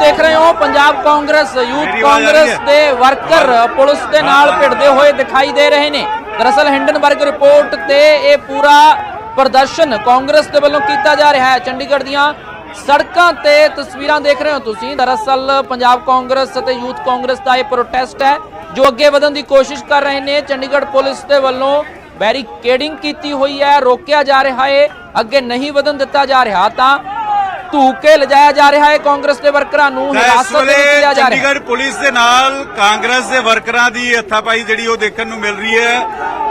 ਦੇਖ ਰਹੇ ਹੋ ਪੰਜਾਬ ਕਾਂਗਰਸ ਯੂਥ ਕਾਂਗਰਸ ਦੇ ਵਰਕਰ ਪੁਲਿਸ ਦੇ ਨਾਲ ਭਿੜਦੇ ਹੋਏ ਦਿਖਾਈ ਦੇ ਰਹੇ ਨੇ। ਦਰਅਸਲ ਹਿੰਡਨਬਰਗ ਰਿਪੋਰਟ ਤੇ ਇਹ ਪੂਰਾ ਪ੍ਰਦਰਸ਼ਨ ਕਾਂਗਰਸ ਦੇ ਵੱਲੋਂ ਕੀਤਾ ਜਾ ਰਿਹਾ ਹੈ। ਚੰਡੀਗੜ੍ਹ ਦੀਆਂ ਸੜਕਾਂ ਤੇ ਤਸਵੀਰਾਂ ਦੇਖ ਰਹੇ ਹੋ ਤੁਸੀਂ। ਦਰਅਸਲ ਪੰਜਾਬ ਕਾਂਗਰਸ ਅਤੇ ਯੂਥ ਕਾਂਗਰਸ ਦਾ ਇਹ ਪ੍ਰੋਟੈਸਟ ਹੈ ਜੋ ਅੱਗੇ ਵਧਣ ਦੀ ਕੋਸ਼ਿਸ਼ ਕਰ ਰਹੇ ਨੇ। ਚੰਡੀਗੜ੍ਹ ਪੁਲਿਸ ਦੇ ਵੱਲੋਂ ਬੈਰੀਕੇਡਿੰਗ ਕੀਤੀ ਹੋਈ ਹੈ ਰੋਕਿਆ ਜਾ ਰਿਹਾ ਹੈ। ਅੱਗੇ ਨਹੀਂ ਵਧਣ ਦਿੱਤਾ ਜਾ ਰਿਹਾ ਤਾਂ ਧੂਕੇ ਲਿਜਾਇਆ ਜਾ ਰਿਹਾ ਹੈ। ਕਾਂਗਰਸ ਦੇ ਵਰਕਰਾਂ ਨੂੰ ਹਿਰਾਸਤ ਵਿੱਚ ਲਿਆ ਜਾ ਰਿਹਾ ਹੈ। ਚੰਡੀਗੜ੍ਹ ਪੁਲਿਸ ਦੇ ਨਾਲ ਕਾਂਗਰਸ ਦੇ ਵਰਕਰਾਂ ਦੀ ਹੱਥਾਪਾਈ ਜਿਹੜੀ ਉਹ ਦੇਖਣ ਨੂੰ ਮਿਲ ਰਹੀ ਹੈ।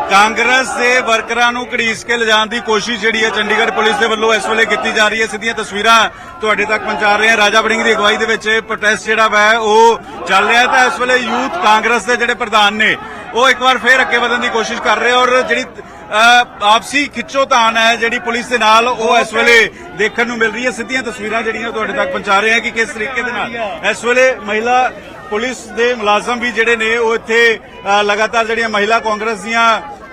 ਕਾਂਗਰਸ ਦੇ ਵਰਕਰਾਂ ਨੂੰ ਘੜੀਸ ਕੇ ਲਿਜਾਣ ਦੀ ਕੋਸ਼ਿਸ਼ ਜਿਹੜੀ ਹੈ ਚੰਡੀਗੜ੍ਹ ਪੁਲਿਸ ਦੇ ਵੱਲੋਂ ਇਸ ਵੇਲੇ ਕੀਤੀ ਜਾ ਰਹੀ ਹੈ। ਸਿੱਧੀਆਂ ਤਸਵੀਰਾਂ ਤੁਹਾਡੇ ਤੱਕ ਪਹੁੰਚਾ ਰਹੇ ਹਾਂ। ਰਾਜਾ ਵੜਿੰਗ ਦੀ ਅਗਵਾਈ ਦੇ ਵਿੱਚ ਇਹ ਪ੍ਰੋਟੈਸਟ ਜਿਹੜਾ ਵਾ ਉਹ ਚੱਲ ਰਿਹਾ ਹੈ। ਤਾਂ ਇਸ ਵੇਲੇ ਯੂਥ ਕਾਂਗਰਸ ਦੇ ਜਿਹੜੇ ਪ੍ਰਧਾਨ ਨੇ ਉਹ ਇੱਕ ਵਾਰ ਫੇਰ ਅੱਗੇ ਵਧਣ ਦੀ ਕੋਸ਼ਿਸ਼ ਕਰ ਰਹੇ ਔਰ ਜਿਹੜੀ ਆਪਸੀ ਖਿੱਚੋਤਾਣ ਹੈ ਜਿਹੜੀ ਪੁਲਿਸ ਦੇ ਨਾਲ ਉਹ ਇਸ ਵੇਲੇ ਦੇਖਣ ਨੂੰ ਮਿਲ ਰਹੀ ਹੈ। ਸਿੱਧੀਆਂ ਤਸਵੀਰਾਂ ਜਿਹੜੀਆਂ ਤੁਹਾਡੇ ਤੱਕ ਪਹੁੰਚਾ ਰਹੇ ਹਾਂ ਕਿ ਕਿਸ ਤਰੀਕੇ ਦੇ ਨਾਲ। ਇਸ ਵੇਲੇ ਮਹਿਲਾ ਪੁਲਿਸ ਦੇ ਮੁਲਾਜ਼ਮ ਵੀ ਜਿਹੜੇ ਨੇ ਉਹ ਇੱਥੇ ਲਗਾਤਾਰ ਜਿਹੜੀਆਂ ਮਹਿਲਾ ਕਾਂਗਰਸ ਦੀਆਂ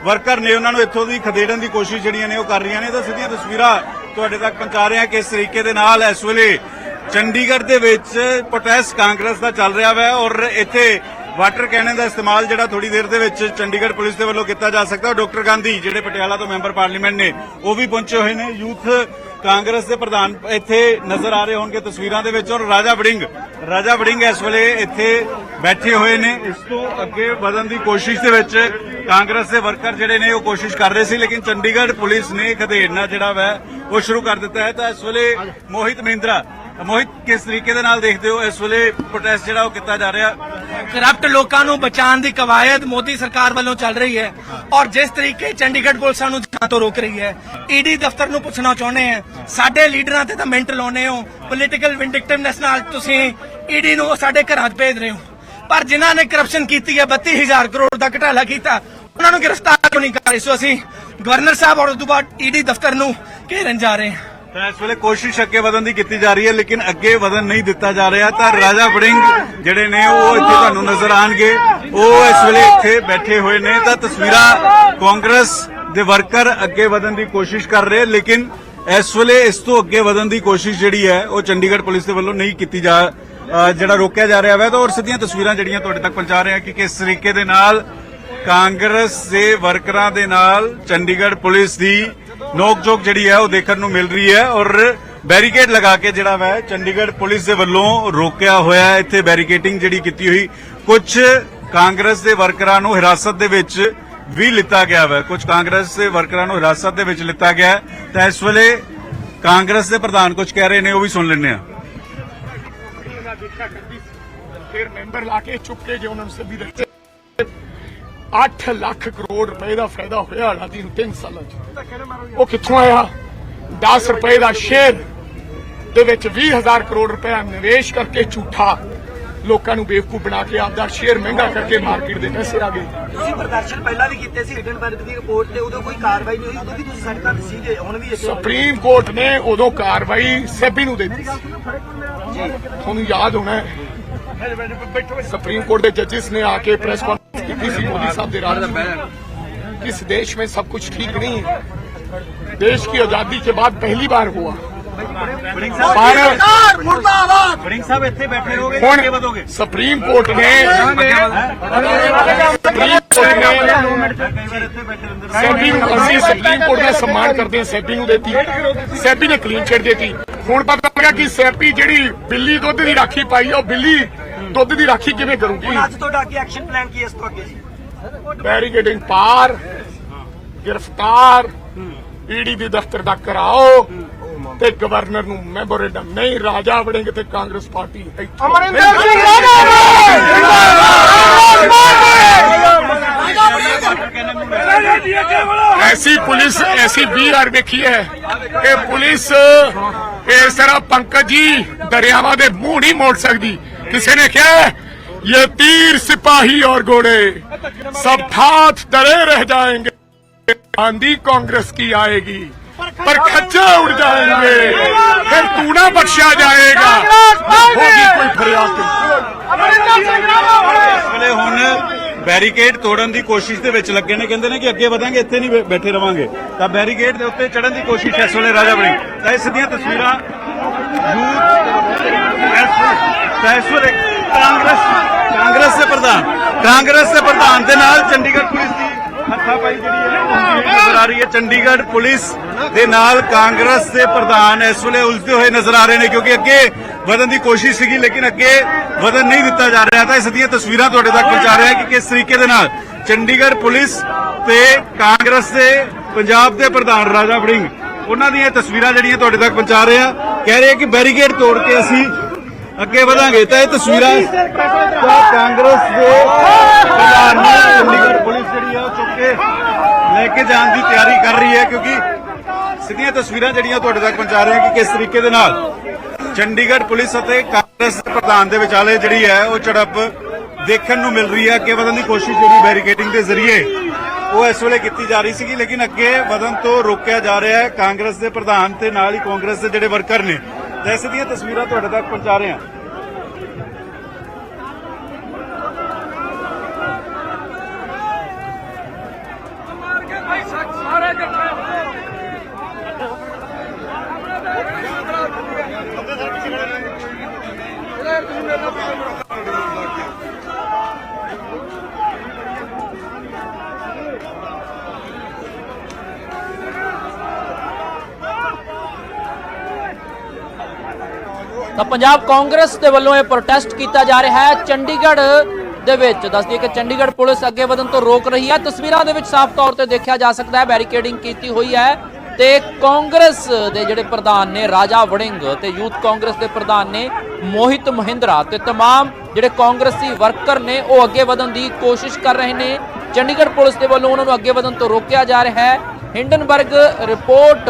ਵਰਕਰ ਨੇ ਉਹਨਾਂ ਨੂੰ ਇੱਥੋਂ ਦੀ ਖਦੇੜਨ ਦੀ ਕੋਸ਼ਿਸ਼ ਜਿਹੜੀਆਂ ਨੇ ਉਹ ਕਰ ਰਹੀਆਂ ਨੇ। ਤਾਂ ਸਿੱਧੀਆਂ ਤਸਵੀਰਾਂ ਤੁਹਾਡੇ ਤੱਕ ਪਹੁੰਚਾ ਰਹੇ ਹਾਂ ਕਿਸ ਤਰੀਕੇ ਦੇ ਨਾਲ ਇਸ ਵੇਲੇ ਚੰਡੀਗੜ੍ਹ ਦੇ ਵਿੱਚ ਪ੍ਰੋਟੈਸਟ ਕਾਂਗਰਸ ਦਾ ਚੱਲ ਰਿਹਾ ਹੈ ਔਰ ਇੱਥੇ ਵਾਟਰ ਕੈਨਨ ਦਾ ਇਸਤੇਮਾਲ ਜਿਹੜਾ ਥੋੜੀ ਦੇਰ ਦੇ ਵਿੱਚ ਚੰਡੀਗੜ੍ਹ ਪੁਲਿਸ ਦੇ ਵੱਲੋਂ ਕੀਤਾ ਜਾ ਸਕਦਾ ਡਾਕਟਰ ਗਾਂਧੀ ਜਿਹੜੇ ਪਟਿਆਲਾ ਤੋਂ ਮੈਂਬਰ ਪਾਰਲੀਮੈਂਟ ਨੇ, ਉਹ ਵੀ ਪਹੁੰਚੇ ਹੋਏ ਨੇ। ਯੂਥ ਕਾਂਗਰਸ ਦੇ ਪ੍ਰਧਾਨ ਇੱਥੇ ਨਜ਼ਰ ਆ ਰਹੇ ਹੋਣਗੇ ਤਸਵੀਰਾਂ ਦੇ ਵਿੱਚ, ਔਰ ਰਾਜਾ ਵੜਿੰਗ ਰਾਜਾ ਵੜਿੰਗ ਇਸ ਵੇਲੇ ਇੱਥੇ ਬੈਠੇ ਹੋਏ ਨੇ। ਇਸ ਤੋਂ ਅੱਗੇ ਵਧਣ ਦੀ ਕੋਸ਼ਿਸ਼ ਦੇ ਵਿੱਚ ਕਾਂਗਰਸ ਦੇ ਵਰਕਰ ਜਿਹੜੇ ਨੇ, ਉਹ ਕੋਸ਼ਿਸ਼ ਕਰ ਰਹੇ ਸੀ, ਲੇਕਿਨ ਚੰਡੀਗੜ੍ਹ ਪੁਲਿਸ ਨੇ ਖਦੇੜਨਾ ਜਿਹੜਾ ਵੈ, ਉਹ ਸ਼ੁਰੂ ਕਰ ਦਿੱਤਾ ਹੈ। ਤਾਂ ਇਸ ਵੇਲੇ ਮੋਹਿਤ ਮਹਿੰਦਰਾ ਮੋਹਿਤ, ਕਿਸ ਤਰੀਕੇ ਦੇ ਨਾਲ ਦੇਖਦੇ ਹੋ ਇਸ ਵੇਲੇ ਪ੍ਰੋਟੈਸਟ ਜਿਹੜਾ ਉਹ ਕੀਤਾ ਜਾ ਰਿਹਾ? ਕਰਪਟ ਲੋਕਾਂ ਨੂੰ ਬਚਾਉਣ ਦੀ ਕਵਾਇਦ ਮੋਦੀ ਸਰਕਾਰ ਵੱਲੋਂ ਚੱਲ ਰਹੀ ਹੈ ਔਰ ਜਿਸ ਤਰੀਕੇ ਚੰਡੀਗੜ੍ਹ ਪੁਲਿਸ ਸਾਨੂੰ ਜਾਣ ਤੋਂ ਰੋਕ ਰਹੀ ਹੈ, ਈਡੀ ਦਫ਼ਤਰ ਨੂੰ ਪੁੱਛਣਾ ਚਾਹੁੰਦੇ ਆ ਸਾਡੇ ਲੀਡਰਾਂ ਤੇ ਤਾਂ ਮਿੰਟ ਲਾਉਨੇ ਹੋ ਪੋਲੀਟੀਕਲ ਵਿੰਡਿਕਟਿਵਨੈਸ ਨਾਲ ਤੁਸੀਂ ਈਡੀ ਨੂੰ ਸਾਡੇ ਘਰਾਂ 'ਚ ਭੇਜ ਰਹੇ ਹੋ, ਪਰ ਜਿਨ੍ਹਾਂ ਨੇ ਕਰਪਸ਼ਨ ਕੀਤੀ ਹੈ 32000 ਕਰੋੜ ਦਾ ਘਟਾਲਾ ਕੀਤਾ, ਉਹਨਾਂ ਨੂੰ ਗ੍ਰਿਫਤਾਰ ਨਹੀਂ ਕਰ ਰਹੇ? ਸੋ ਅਸੀਂ ਗਵਰਨਰ ਸਾਹਿਬ ਔਰ ਉਸ ਤੋਂ ਬਾਅਦ ਈਡੀ ਦਫ਼ਤਰ ਨੂੰ ਘੇਰਨ ਜਾ ਰਹੇ ਹਾਂ। ਤਾਂ ਇਸ ਵੇਲੇ ਕੋਸ਼ਿਸ਼ ਅੱਗੇ ਵਧਣ ਦੀ ਕੀਤੀ ਜਾ ਰਹੀ ਹੈ, ਲੇਕਿਨ ਅੱਗੇ ਵਧਣ ਨਹੀਂ ਦਿੱਤਾ ਜਾ ਰਿਹਾ। ਤਾਂ ਰਾਜਾ ਵੜਿੰਗ ਜਿਹੜੇ ਨੇ, ਉਹ ਇੱਥੇ ਤੁਹਾਨੂੰ ਨਜ਼ਰ ਆਣਗੇ। ਉਹ ਇਸ ਵੇਲੇ ਇੱਥੇ ਬੈਠੇ ਹੋਏ ਨੇ। ਤਾਂ ਤਸਵੀਰਾਂ ਕਾਂਗਰਸ ਦੇ ਵਰਕਰ ਅੱਗੇ ਵਧਣ ਦੀ ਕੋਸ਼ਿਸ਼ ਕਰ ਰਹੇ, ਲੇਕਿਨ ਇਸ ਵੇਲੇ ਇਸ ਤੋਂ ਅੱਗੇ ਵਧਣ ਦੀ ਕੋਸ਼ਿਸ਼ ਜਿਹੜੀ ਹੈ, ਉਹ ਚੰਡੀਗੜ੍ਹ ਪੁਲਿਸ ਦੇ ਵੱਲੋਂ ਨਹੀਂ ਕੀਤੀ ਜਾ ਜਿਹੜਾ ਰੋਕਿਆ ਜਾ ਰਿਹਾ ਹੈ ਤਾਂ ਔਰ ਸਿੱਧੀਆਂ ਤਸਵੀਰਾਂ ਜਿਹੜੀਆਂ ਤੁਹਾਡੇ ਤੱਕ ਪਹੁੰਚਾ ਰਹੇ ਹਾਂ ਕਿ ਕਿਸ ਤਰੀਕੇ ਦੇ ਨਾਲ ਕਾਂਗਰਸ ਦੇ ਵਰਕਰਾਂ ਦੇ ਨਾਲ ਚੰਡੀਗੜ੍ਹ ਪੁਲਿਸ ਦੀ ਨੋਕਝੋਕ ਜਿਹੜੀ ਹੈ ਉਹ ਦੇਖਣ ਨੂੰ ਮਿਲ ਰਹੀ ਹੈ ਔਰ ਬੈਰੀਕੇਡ ਲਗਾ ਕੇ ਜਿਹੜਾ ਵਾ ਚੰਡੀਗੜ੍ਹ ਪੁਲਿਸ ਦੇ ਵੱਲੋਂ ਰੋਕਿਆ ਹੋਇਆ ਹੈ। ਇੱਥੇ ਬੈਰੀਕੇਡਿੰਗ ਜਿਹੜੀ ਕੀਤੀ ਹੋਈ ਕੁਝ ਕਾਂਗਰਸ ਦੇ ਵਰਕਰਾਂ ਨੂੰ ਹਿਰਾਸਤ ਦੇ ਵਿੱਚ ਵੀ ਲਿੱਤਾ ਗਿਆ ਹੈ ਕੁਝ ਕਾਂਗਰਸ ਦੇ ਵਰਕਰਾਂ ਨੂੰ ਹਿਰਾਸਤ ਦੇ ਵਿੱਚ ਲਿੱਤਾ ਗਿਆ ਤਾਂ ਇਸ ਵੇਲੇ ਕਾਂਗਰਸ ਦੇ ਪ੍ਰਧਾਨ ਕੁਝ ਕਹਿ ਰਹੇ ਨੇ, ਉਹ ਵੀ ਸੁਣ ਲੈਣੇ ਆ ਫਿਰ ਮੈਂਬਰ ਲਾ ਕੇ ਚੁੱਕ ਕੇ ਜੇ ਉਹਨਾਂ ਨੂੰ ਸਭੀ ਦਿੱਤੇ 8 ਲੱਖ ਕਰੋੜ ਰੁਪਏ ਦਾ ਫਾਇਦਾ ਹੋਇਆ ਹਾਲਾਂਕਿ ਨੂੰ 3 ਸਾਲਾਂ 'ਚ। ਉਹ ਕਿੱਥੋਂ ਆਇਆ? 10 ਰੁਪਏ ਦਾ ਸ਼ੇਅਰ ਦੇ ਵਿੱਚ 20000 ਕਰੋੜ ਰੁਪਏ ਨਿਵੇਸ਼ ਕਰਕੇ ਝੂਠਾ ਲੋਕਾਂ ਨੂੰ ਬੇਵਕੂਫ ਬਣਾ ਕੇ ਆਪਦਾ ਸ਼ੇਅਰ ਮਹਿੰਗਾ ਕਰਕੇ ਮਾਰਕੀਟ ਦੇ ਪੈਸੇ ਆ ਗਏ। ਤੁਸੀਂ ਪ੍ਰਦਰਸ਼ਨ ਪਹਿਲਾਂ ਵੀ ਕੀਤੇ ਸੀ ਹਿਡਨਬਰਗ ਦੀ ਰਿਪੋਰਟ ਤੇ ਉਦੋਂ ਕੋਈ ਕਾਰਵਾਈ ਨਹੀਂ ਹੋਈ ਉਦੋਂ ਵੀ ਤੁਸੀਂ ਸੜਕਾਂ ਤੇ ਸੀਗੇ ਹੁਣ ਵੀ ਸੁਪਰੀਮ ਕੋਰਟ ਨੇ ਉਦੋਂ ਕਾਰਵਾਈ ਸੈਬੀ ਨੂੰ ਦਿੱਤੀ ਤੁਹਾਨੂੰ ਯਾਦ ਹੋਣਾ ਸੁਪਰੀਮ ਕੋਰਟ ਦੇ ਜੱਜਿਸ ਨੇ ਆ ਕੇ ਪ੍ਰੈਸ की थी मोदी साहब दे राज में इस देश में सब कुछ ठीक नहीं है देश की आजादी के बाद पहली बार हुआ पर ਵੜਿੰਗ ਸਾਹਿਬ ਇੱਥੇ ਬੈਠੇ ਰਹੋਗੇ ਹੁਣ ਸੁਪਰੀਮ ਕੋਰਟ ਨੇ ਸੁਪਰੀਮ ਕੋਰਟ ਨੇ ਸੈਬੀ ਨੂੰ ਅਸੀਂ ਸੁਪਰੀਮ ਕੋਰਟ ਦਾ ਸਨਮਾਨ ਕਰਦੇ ਹਾਂ ਸੈਬੀ ਨੂੰ ਦੇਤੀ ਸੈਬੀ ਨੇ ਕਲੀਨ ਚਿਟ ਦੇਤੀ ਹੁਣ ਪਤਾ ਲੱਗਾ ਕਿ ਸੈਬੀ ਜਿਹੜੀ ਬਿੱਲੀ ਦੁੱਧ ਦੀ ਰਾਖੀ ਪਾਈ ਆ ਉਹ ਬਿੱਲੀ ਦੁੱਧ ਦੀ ਰਾਖੀ ਕਿਵੇਂ ਕਰੂਗੀ? ਅੱਜ ਤੁਹਾਡਾ ਅੱਗੇ ਐਕਸ਼ਨ ਪਲਾਨ ਕੀ ਹੈ ਇਸ ਤੋਂ ਅੱਗੇ ਜੀ? ਬੈਰੀਕੇਡਿੰਗ ਪਾਰ ਗ੍ਰਿਫਤਾਰ ਈਡੀ ਦੇ ਦਫ਼ਤਰ ਦਾ ਕਰਾਓ ਤੇ ਗਵਰਨਰ ਨੂੰ ਮੈਮੋਰੈਂਡਮ ਨਹੀਂ ਰਾਜਾ ਵੜਿੰਗ ਤੇ ਕਾਂਗਰਸ ਪਾਰਟੀ ਅਮਰਿੰਦਰ ਸਿੰਘ ਐਸੀ ਪੁਲਿਸ ਐਸੀ ਵੀਆਰ ਵੇਖੀ ਹੈ ਇਹ ਪੁਲਿਸ ਇਸ ਤਰ੍ਹਾਂ ਪੰਕਜ ਜੀ ਦਰਿਆਵਾਂ ਦੇ ਮੂੰਹ ਨਹੀਂ ਮੋੜ ਸਕਦੀ। ਕਿਸੇ ਨੇ ਕਿਹਾ ये तीर सिपाही और घोड़े सब ठाठ डरे रह जाएंगे आंधी कांग्रेस की आएगी पर खच्चे उड़ जाएंगे फिर तूना बख्शा जाएगा होगी कोई फरियाद नहीं। ਇਸ ਵੇਲੇ ਹੁਣ ਬੈਰੀਕੇਡ ਤੋੜਨ ਦੀ ਕੋਸ਼ਿਸ਼ ਦੇ ਵਿੱਚ ਲੱਗੇ ਨੇ ਕਹਿੰਦੇ ਨੇ ਕਿ ਅੱਗੇ ਵਧਾਂਗੇ ਇੱਥੇ ਨਹੀਂ ਬੈ- ਬੈਠੇ ਰਵਾਂਗੇ ਤਾਂ ਬੈਰੀਕੇਡ ਦੇ ਉੱਤੇ ਚੜਨ ਦੀ ਕੋਸ਼ਿਸ਼ ਇਸ ਵੇਲੇ ਰਾਜਾ ਬਣੀ ਤਾਂ ਇਹ ਸਿੱਧੀਆਂ ਤਸਵੀਰਾਂ ਤਾਂ ਕਾਂਗਰਸ ਕਾਂਗਰਸ ਦੇ ਪ੍ਰਧਾਨ, ਕਾਂਗਰਸ ਦੇ ਪ੍ਰਧਾਨ ਦੇ ਨਾਲ ਚੰਡੀਗੜ੍ਹ ਪੁਲਿਸ ਦੀ ਹੱਥਾਪਾਈ ਜਿਹੜੀ ਹੈ, ਉਹ ਨਜ਼ਰ ਆ ਰਹੀ ਹੈ। ਚੰਡੀਗੜ੍ਹ ਪੁਲਿਸ ਦੇ ਨਾਲ ਕਾਂਗਰਸ ਦੇ ਪ੍ਰਧਾਨ ਇਸ ਵੇਲੇ ਉਲਝਦੇ ਹੋਏ ਨਜ਼ਰ ਆ ਰਹੇ ਨੇ, ਕਿਉਂਕਿ ਅੱਗੇ ਵਧਣ ਦੀ ਕੋਸ਼ਿਸ਼ ਸੀਗੀ, ਲੇਕਿਨ ਅੱਗੇ ਵਧਣ ਨਹੀਂ ਦਿੱਤਾ ਜਾ ਰਿਹਾ। ਤਾਂ ਇਸ ਦੀਆਂ ਤਸਵੀਰਾਂ ਤੁਹਾਡੇ ਤੱਕ ਪਹੁੰਚਾ ਰਿਹਾ ਕਿ ਕਿਸ ਤਰੀਕੇ ਦੇ ਨਾਲ ਚੰਡੀਗੜ੍ਹ ਪੁਲਿਸ ਤੇ ਕਾਂਗਰਸ ਦੇ ਪੰਜਾਬ ਦੇ ਪ੍ਰਧਾਨ ਰਾਜਾ ਵੜਿੰਗ, ਉਹਨਾਂ ਦੀਆਂ ਤਸਵੀਰਾਂ ਜਿਹੜੀਆਂ ਤੁਹਾਡੇ ਤੱਕ ਪਹੁੰਚਾ ਰਹੇ ਆ ਕਹਿ ਰਹੇ ਕਿ ਬੈਰੀਕੇਡ ਤੋੜ ਕੇ ਅਸੀਂ ਅੱਗੇ ਵਧਾਂਗੇ। ਤਾਂ ਇਹ ਤਸਵੀਰਾਂ ਤਾਂ ਕਾਂਗਰਸ ਦੇ ਪ੍ਰਧਾਨ ਨੂੰ ਚੰਡੀਗੜ੍ਹ ਪੁਲਿਸ ਜਿਹੜੀ ਆ ਚੁੱਕ ਲੈ ਕੇ ਜਾਣ ਦੀ ਤਿਆਰੀ ਕਰ ਰਹੀ ਹੈ ਕਿਉਂਕਿ ਸਿੱਧੀਆਂ ਤਸਵੀਰਾਂ ਜਿਹੜੀਆਂ ਤੁਹਾਡੇ ਤੱਕ ਪਹੁੰਚਾ ਰਹੇ ਹਾਂ ਕਿ ਕਿਸ ਤਰੀਕੇ ਦੇ ਨਾਲ ਚੰਡੀਗੜ੍ਹ ਪੁਲਿਸ ਅਤੇ ਕਾਂਗਰਸ ਦੇ ਪ੍ਰਧਾਨ ਦੇ ਵਿਚਾਲੇ ਜਿਹੜੀ ਹੈ ਉਹ ਝੜਪ ਦੇਖਣ ਨੂੰ ਮਿਲ ਰਹੀ ਹੈ। ਕਿ ਵਧਣ ਦੀ ਕੋਸ਼ਿਸ਼ ਜਿਹੜੀ ਬੈਰੀਕੇਡਿੰਗ ਦੇ ਜ਼ਰੀਏ ਉਹ ਇਸ ਵੇਲੇ ਕੀਤੀ ਜਾ ਰਹੀ ਸੀਗੀ, ਲੇਕਿਨ ਅੱਗੇ ਵਧਣ ਤੋਂ ਰੋਕਿਆ ਜਾ ਰਿਹਾ ਹੈ। ਕਾਂਗਰਸ ਦੇ ਪ੍ਰਧਾਨ ਤੇ ਨਾਲ ਹੀ ਕਾਂਗਰਸ ਦੇ ਜਿਹੜੇ ਵਰਕਰ ਨੇ। ਤਾਂ ਇਸ ਦੀਆਂ ਤਸਵੀਰਾਂ ਤੁਹਾਡੇ ਤੱਕ ਪਹੁੰਚਾ ਰਹੇ ਹਾਂ। ਤਾਂ ਪੰਜਾਬ ਕਾਂਗਰਸ ਦੇ ਵੱਲੋਂ ਇਹ ਪ੍ਰੋਟੈਸਟ ਕੀਤਾ ਜਾ ਰਿਹਾ ਹੈ ਚੰਡੀਗੜ੍ਹ ਦੇ ਵਿੱਚ ਦੱਸਦੀ ਕਿ ਚੰਡੀਗੜ੍ਹ ਪੁਲਿਸ ਅੱਗੇ ਵਧਣ ਤੋਂ ਰੋਕ ਰਹੀ ਹੈ ਤਸਵੀਰਾਂ ਦੇ ਵਿੱਚ ਸਾਫ਼ ਤੌਰ ਤੇ ਦੇਖਿਆ ਜਾ ਸਕਦਾ ਹੈ ਬੈਰੀਕੇਡਿੰਗ ਕੀਤੀ ਹੋਈ ਹੈ ਤੇ ਕਾਂਗਰਸ ਦੇ ਜਿਹੜੇ ਪ੍ਰਧਾਨ ਨੇ ਰਾਜਾ ਵੜਿੰਗ ਤੇ ਯੂਥ ਕਾਂਗਰਸ ਦੇ ਪ੍ਰਧਾਨ ਨੇ ਮੋਹਿਤ ਮਹਿੰਦਰਾ ਤੇ तमाम ਜਿਹੜੇ ਕਾਂਗਰਸੀ ਵਰਕਰ ਨੇ ਉਹ ਅੱਗੇ ਵਧਣ ਦੀ ਕੋਸ਼ਿਸ਼ ਕਰ ਰਹੇ ਨੇ ਚੰਡੀਗੜ੍ਹ ਪੁਲਿਸ ਦੇ ਵੱਲੋਂ ਉਹਨਾਂ ਨੂੰ ਅੱਗੇ ਵਧਣ ਤੋਂ ਰੋਕਿਆ ਜਾ ਰਿਹਾ ਹੈ ਹਿੰਡਨਬਰਗ ਰਿਪੋਰਟ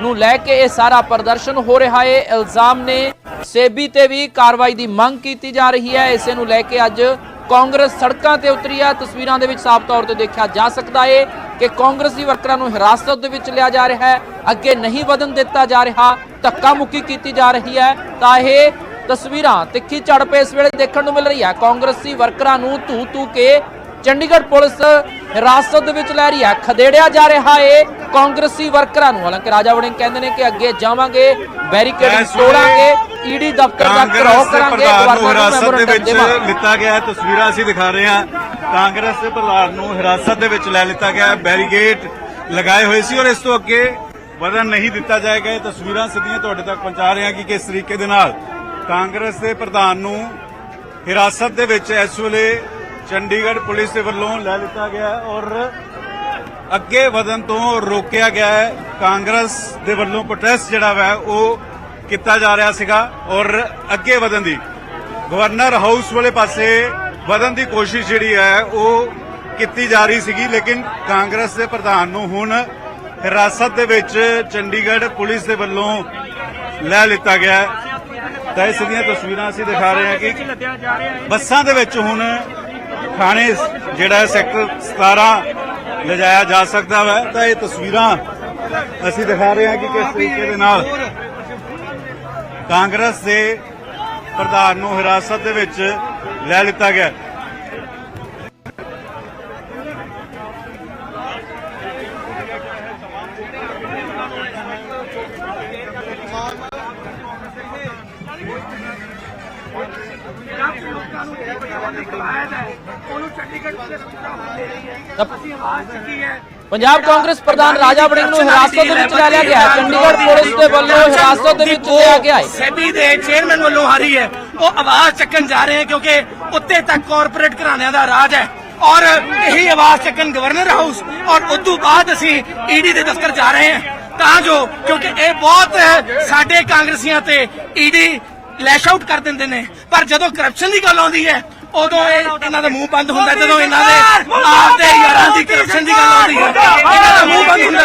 ਨੂੰ ਲੈ ਕੇ ਇਹ ਸਾਰਾ ਪ੍ਰਦਰਸ਼ਨ ਹੋ ਰਿਹਾ ਹੈ। ਇਲਜ਼ਾਮ ਨੇ ਸੇਬੀ ਤੇ ਵੀ ਕਾਰਵਾਈ ਦੀ ਮੰਗ ਕੀਤੀ ਜਾ ਰਹੀ ਹੈ। ਇਸੇ ਨੂੰ ਲੈ ਕੇ ਅੱਜ ਕਾਂਗਰਸ ਸੜਕਾਂ ਤੇ ਉਤਰੀ ਹੈ ਤਸਵੀਰਾਂ ਦੇ ਵਿੱਚ ਸਾਫ਼ ਤੌਰ ਤੇ ਦੇਖਿਆ ਜਾ ਸਕਦਾ ਹੈ ਕਿ ਕਾਂਗਰਸੀ ਵਰਕਰਾਂ ਨੂੰ ਹਿਰਾਸਤ ਦੇ ਵਿੱਚ ਲਿਆ ਜਾ ਰਿਹਾ ਹੈ। ਅੱਗੇ ਨਹੀਂ ਵਧਣ ਦਿੱਤਾ ਜਾ ਰਿਹਾ, ਧੱਕਾ ਮੁੱਕੀ ਕੀਤੀ ਜਾ ਰਹੀ ਹੈ। ਤਾਂ ਇਹ ਤਸਵੀਰਾਂ ਤਿੱਖੀ ਝੜਪ ਇਸ ਵੇਲੇ ਦੇਖਣ ਨੂੰ ਮਿਲ ਰਹੀ ਹੈ। ਕਾਂਗਰਸੀ ਵਰਕਰਾਂ ਨੂੰ ਧੂ ਧੂ ਕੇ ਚੰਡੀਗੜ੍ਹ ਪੁਲਿਸ ਹਿਰਾਸਤ ਦੇ ਵਿੱਚ ਲੈ ਰਹੀ ਹੈ। ਖਦੇੜਿਆ ਜਾ ਰਿਹਾ ਹੈ ਕਾਂਗਰਸੀ ਵਰਕਰਾਂ ਨੂੰ। ਹਾਲਾਂਕਿ ਰਾਜਾ ਵੜਿੰਗ ਕਹਿੰਦੇ ਨੇ ਕਿ ਅੱਗੇ ਜਾਵਾਂਗੇ ਬੈਰੀਕੇਡ ਤੋੜਾਂਗੇ ਈਡੀ ਦਫ਼ਤਰ ਦਾ ਘਰਾਓ ਕਰਾਂਗੇ ਪ੍ਰਧਾਨ ਨੂੰ ਗਵਰਨਰ ਨੂੰ ਦੇ ਵਿੱਚ ਲਿੱਤਾ ਗਿਆ ਹੈ ਤਸਵੀਰਾਂ ਅਸੀਂ ਦਿਖਾ ਰਹੇ ਹਾਂ। ਕਾਂਗਰਸ ਦੇ ਪ੍ਰਧਾਨ ਨੂੰ ਹਿਰਾਸਤ ਦੇ ਵਿੱਚ ਲੈ ਲਿੱਤਾ ਗਿਆ ਹੈ ਬੈਰੀਗੇਡ ਲਗਾਏ ਹੋਏ ਸੀ ਔਰ ਇਸ ਤੋਂ ਅੱਗੇ ਵਧਣ ਨਹੀਂ ਦਿੱਤਾ ਜਾਏਗਾ। ਇਹ ਤਸਵੀਰਾਂ ਸਿੱਧੀਆਂ ਤੁਹਾਡੇ ਤੱਕ ਪਹੁੰਚਾ ਰਹੇ ਹਾਂ ਕਿ ਕਿਸ ਤਰੀਕੇ ਦੇ ਨਾਲ ਕਾਂਗਰਸ ਦੇ ਪ੍ਰਧਾਨ ਨੂੰ ਹਿਰਾਸਤ ਦੇ ਵਿੱਚ ਇਸ ਵੇਲੇ ਚੰਡੀਗੜ੍ਹ ਪੁਲਿਸ ਦੇ ਵੱਲੋਂ ਲੈ ਲਿੱਤਾ ਗਿਆ ਹੈ ਔਰ ਅੱਗੇ ਵਧਣ ਤੋਂ ਰੋਕਿਆ ਗਿਆ ਹੈ। ਕਾਂਗਰਸ ਦੇ ਵੱਲੋਂ ਪ੍ਰੋਟੈਸਟ ਜਿਹੜਾ ਵਾ ਉਹ ਕੀਤਾ ਜਾ ਰਿਹਾ ਸੀਗਾ ਔਰ ਅੱਗੇ ਵਧਣ ਦੀ ਗਵਰਨਰ ਹਾਊਸ ਵਾਲੇ ਪਾਸੇ ਵਧਣ ਦੀ ਕੋਸ਼ਿਸ਼ ਜਿਹੜੀ ਹੈ ਉਹ ਕੀਤੀ ਜਾ ਰਹੀ ਸੀਗੀ। ਲੇਕਿਨ ਕਾਂਗਰਸ ਦੇ ਪ੍ਰਧਾਨ ਨੂੰ ਹੁਣ ਹਿਰਾਸਤ ਦੇ ਵਿੱਚ ਚੰਡੀਗੜ੍ਹ ਪੁਲਿਸ ਦੇ ਵੱਲੋਂ ਲੈ ਲਿੱਤਾ ਗਿਆ ਹੈ। ਤਾਂ ਇਸ ਦੀਆਂ ਤਸਵੀਰਾਂ ਅਸੀਂ ਦਿਖਾ ਰਹੇ ਹਾਂ ਕਿ ਬੱਸਾਂ ਦੇ ਵਿੱਚ ਹੁਣ ਥਾਣੇ ਜਿਹੜਾ ਹੈ ਸੈਕਟਰ 17 ਲਿਜਾਇਆ ਜਾ ਸਕਦਾ ਹੈ। ਤਾਂ ਇਹ ਤਸਵੀਰਾਂ ਅਸੀਂ ਦਿਖਾ ਰਹੇ ਹਾਂ ਕਿ ਕਿਸ ਤਰੀਕੇ ਦੇ ਨਾਲ ਕਾਂਗਰਸ ਦੇ ਪ੍ਰਧਾਨ ਨੂੰ ਹਿਰਾਸਤ ਦੇ ਵਿੱਚ ਲੈ ਲਿੱਤਾ ਗਿਆ। ਉਹਨੂੰ ਚੰਡੀਗੜ੍ਹ ਪੁਲਿਸ ਦੇ ਰਹੀ ਹੈ। ਅਸੀਂ ਆਵਾਜ਼ ਚੱਕੀ ਹੈ। ਪੰਜਾਬ ਕਾਂਗਰਸ ਪ੍ਰਧਾਨ ਰਾਜਾ ਵੜਿੰਗ ਨੂੰ ਹਿਰਾਸਤ ਦੇ ਵਿੱਚ ਲੈ ਲਿਆ ਗਿਆ ਹੈ। ਚੰਡੀਗੜ੍ਹ ਪੁਲਿਸ ਦੇ ਵੱਲੋਂ ਹਿਰਾਸਤ ਦੇ ਵਿੱਚ ਲਿਆ ਗਿਆ ਹੈ। ਸੈਬੀ ਦੇ ਚੇਅਰਮੈਨ ਵੱਲੋਂ ਰਹੀ ਹੈ। ਉਹ ਆਵਾਜ਼ ਚੱਕਣ ਜਾ ਰਹੇ ਹੈ ਕਿਉਂਕਿ ਉੱਤੇ ਤੱਕ ਕਾਰਪੋਰੇਟ ਘਰਾਣਿਆਂ ਦਾ ਰਾਜ ਹੈ। ਔਰ ਇਹੀ ਆਵਾਜ਼ ਚੱਕਣ ਗਵਰਨਰ ਹਾਊਸ ਔਰ ਉਦੋਂ ਬਾਅਦ ਅਸੀਂ ਈਡੀ ਦੇ ਦਫ਼ਤਰ ਜਾ ਰਹੇ ਹਾਂ। ਤਾਂ ਜੋ ਕਿਉਂਕਿ ਇਹ ਬਹੁਤ ਸਾਡੇ ਕਾਂਗਰਸੀਆਂ ਤੇ ਈਡੀ ਲੈਸ਼ ਆਊਟ ਕਰ ਦਿੰਦੇ ਨੇ। ਪਰ ਜਦੋਂ ਕਰਪਸ਼ਨ ਦੀ ਗੱਲ ਆਉਂਦੀ ਹੈ, ਉਦੋਂ ਇਹ ਇਹਨਾਂ ਦਾ ਮੂੰਹ ਬੰਦ ਹੁੰਦਾ ਜਦੋਂ ਇਹਨਾਂ ਦੇ ਆਪ ਦੇ ਯਾਰਾਂ ਦੀ ਕਰਪਸ਼ਨ ਦੀ ਗੱਲ ਆਉਂਦੀ ਹੈ, ਇਹਨਾਂ ਦਾ ਮੂੰਹ ਬੰਦ ਹੁੰਦਾ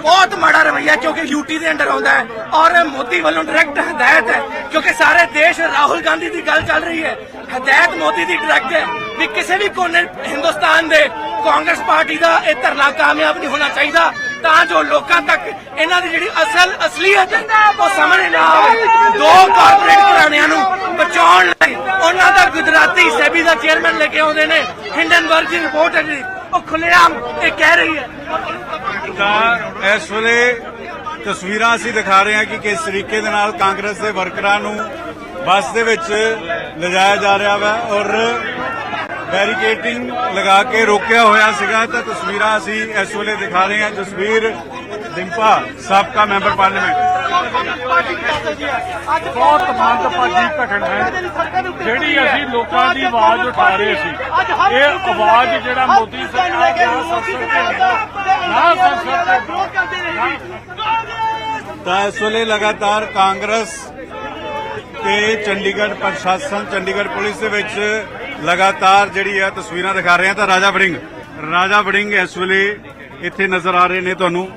ਬਹੁਤ ਮਾੜਾ ਰਵਈਆ, ਕਿਉਂਕਿ ਯੂਟੀ ਦੇ ਅੰਡਰ ਆਉਂਦਾ ਹੈ। ਔਰ ਮੋਦੀ ਵੱਲੋਂ ਡਾਇਰੈਕਟ ਹਦਾਇਤ ਹੈ, ਕਿਉਂਕਿ ਸਾਰੇ ਦੇਸ਼ ਰਾਹੁਲ ਗਾਂਧੀ ਦੀ ਗੱਲ ਚੱਲ ਰਹੀ ਹੈ। ਹਦਾਇਤ ਮੋਦੀ ਦੀ ਡਾਇਰੈਕਟ ਹੈ ਵੀ ਕਿਸੇ ਵੀ ਕੋਨੇ ਹਿੰਦੁਸਤਾਨ ਦੇ ਕਾਂਗਰਸ ਪਾਰਟੀ ਦਾ ਇਹ ਧਰਨਾ ਕਾਮਯਾਬ ਨਹੀਂ ਹੋਣਾ ਚਾਹੀਦਾ। ਤਾਂ ਜੋ ਲੋਕਾਂ ਤੱਕ ਇਹਨਾਂ ਦੀ ਜਿਹੜੀ ਅਸਲ ਅਸਲੀਅਤ ਹੈ ਉਹ ਸਾਹਮਣੇ ਨਾ ਆਵੇ। ਦੋ ਕਾਰਪੋਰੇਟ ਘਰਾਣਿਆਂ ਨੂੰ ਬਚਾਉਣ ਲਈ ਉਹਨਾਂ ਦਾ ਗੁਜਰਾਤੀ ਸੈਬੀ ਦਾ ਚੇਅਰਮੈਨ ਲੈ ਕੇ ਆਉਂਦੇ ਨੇ। ਹਿੰਡਨਬਰਗ ਦੀ ਰਿਪੋਰਟ ਹੈ ਜਿਹੜੀ ਉਹ ਖੁੱਲੇਆਮ ਇਹ ਕਹਿ ਰਹੀ ਹੈ। ਤਾਂ ਇਸ ਵੇਲੇ ਤਸਵੀਰਾਂ ਅਸੀਂ ਦਿਖਾ ਰਹੇ ਹਾਂ ਕਿ ਕਿਸ ਤਰੀਕੇ ਦੇ ਨਾਲ ਕਾਂਗਰਸ ਦੇ ਵਰਕਰਾਂ ਨੂੰ ਬੱਸ ਦੇ ਵਿੱਚ ਲਿਜਾਇਆ ਜਾ ਰਿਹਾ ਵਾ ਔਰ ਬੈਰੀਕੇਡਿੰਗ ਲਗਾ ਕੇ ਰੋਕਿਆ ਹੋਇਆ ਸੀਗਾ। ਤਾਂ ਤਸਵੀਰਾਂ ਅਸੀਂ ਇਸ ਵੇਲੇ ਦਿਖਾ ਰਹੇ ਹਾਂ। ਜਸਵੀਰ ਡਿੰਪਾ ਸਾਬਕਾ ਮੈਂਬਰ ਪਾਰਲੀਮੈਂਟ। ਬਹੁਤ ਮੰਦਭਾਗੀ ਘਟਨਾ ਹੈ। ਜਿਹੜੀ ਅਸੀਂ ਲੋਕਾਂ ਦੀ ਆਵਾਜ਼ ਉਠਾ ਰਹੇ ਸੀ। ਇਹ ਆਵਾਜ਼ ਜਿਹੜਾ ਮੋਦੀ ਸਰਕਾਰ ਦਾ ਸੰਸਦ ਤੇ ਹੁੰਦਾ ਨਾ ਸੰਸਦ ਤੇ ਤਾਂ ਇਸ ਵੇਲੇ ਲਗਾਤਾਰ ਕਾਂਗਰਸ ਤੇ ਚੰਡੀਗੜ੍ਹ ਪ੍ਰਸ਼ਾਸਨ ਚੰਡੀਗੜ੍ਹ ਪੁਲਿਸ ਦੇ ਵਿੱਚ ਲਗਾਤਾਰ ਜਿਹੜੀ ਹੈ ਤਸਵੀਰਾਂ ਦਿਖਾ ਰਹੇ ਹਾਂ ਤਾਂ ਰਾਜਾ ਵੜਿੰਗ ਰਾਜਾ ਵੜਿੰਗ ਇਸ ਵੇਲੇ ਇੱਥੇ ਨਜ਼ਰ ਆ ਰਹੇ ਨੇ ਤੁਹਾਨੂੰ।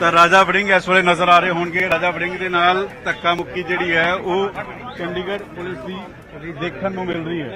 ਤਾਂ ਰਾਜਾ ਵੜਿੰਗ ਇਸ ਵੇਲੇ ਨਜ਼ਰ ਆ ਰਹੇ ਹੋਣਗੇ। ਰਾਜਾ ਵੜਿੰਗ ਦੇ ਨਾਲ ਧੱਕਾ ਮੁੱਕੀ ਜਿਹੜੀ ਹੈ, ਉਹ ਚੰਡੀਗੜ੍ਹ ਪੁਲਿਸ ਦੀ ਦੇਖਣ ਨੂੰ ਮਿਲ ਰਹੀ ਹੈ।